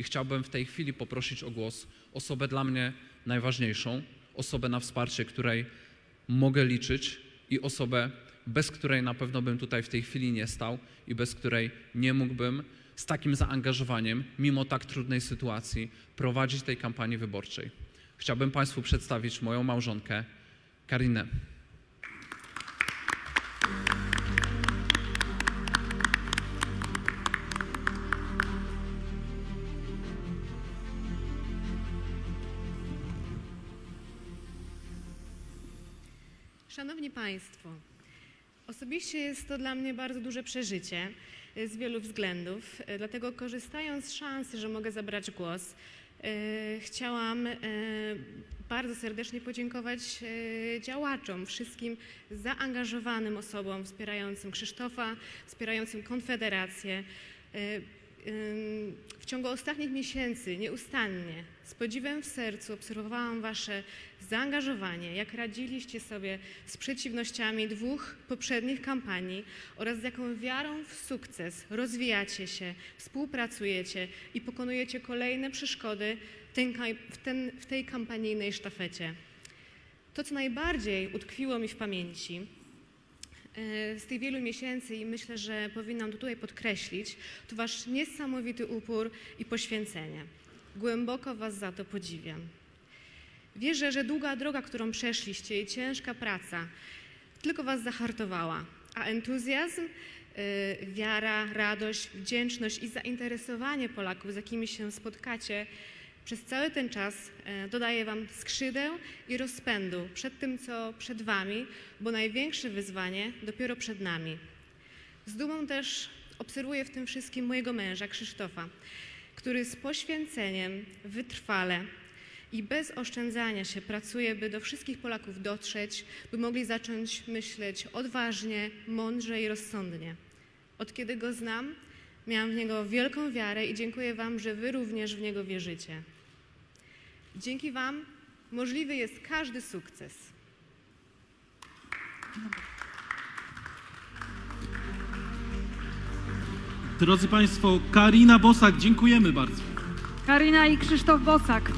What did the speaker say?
i chciałbym w tej chwili poprosić o głos osobę dla mnie najważniejszą, osobę na wsparcie, której mogę liczyć i osobę, bez której na pewno bym tutaj w tej chwili nie stał i bez której nie mógłbym z takim zaangażowaniem, mimo tak trudnej sytuacji, prowadzić tej kampanii wyborczej. Chciałbym Państwu przedstawić moją małżonkę, Karinę. Szanowni Państwo, osobiście jest to dla mnie bardzo duże przeżycie e, z wielu względów. E, Dlatego korzystając z szansy, że mogę zabrać głos, e, chciałam bardzo serdecznie podziękować działaczom, wszystkim zaangażowanym osobom wspierającym Krzysztofa, wspierającym Konfederację. W ciągu ostatnich miesięcy nieustannie, z podziwem w sercu obserwowałam Wasze zaangażowanie, jak radziliście sobie z przeciwnościami dwóch poprzednich kampanii oraz z jaką wiarą w sukces rozwijacie się, współpracujecie i pokonujecie kolejne przeszkody w, tej kampanijnej sztafecie. To, co najbardziej utkwiło mi w pamięci, z tych wielu miesięcy i myślę, że powinnam to tutaj podkreślić, to Wasz niesamowity upór i poświęcenie. Głęboko Was za to podziwiam. Wierzę, że długa droga, którą przeszliście i ciężka praca tylko Was zahartowała, a entuzjazm, e, wiara, radość, wdzięczność i zainteresowanie Polaków, z jakimi się spotkacie, przez cały ten czas e, dodaje Wam skrzydeł i rozpędu przed tym, co przed Wami, bo największe wyzwanie dopiero przed nami. Z dumą też obserwuję w tym wszystkim mojego męża, Krzysztofa, który z poświęceniem, wytrwale i bez oszczędzania się pracuje, by do wszystkich Polaków dotrzeć, by mogli zacząć myśleć odważnie, mądrze i rozsądnie. Od kiedy go znam, miałam w niego wielką wiarę i dziękuję Wam, że Wy również w niego wierzycie. Dzięki Wam możliwy jest każdy sukces. Drodzy Państwo, Karina Bosak, dziękujemy bardzo. Karina i Krzysztof Bosak.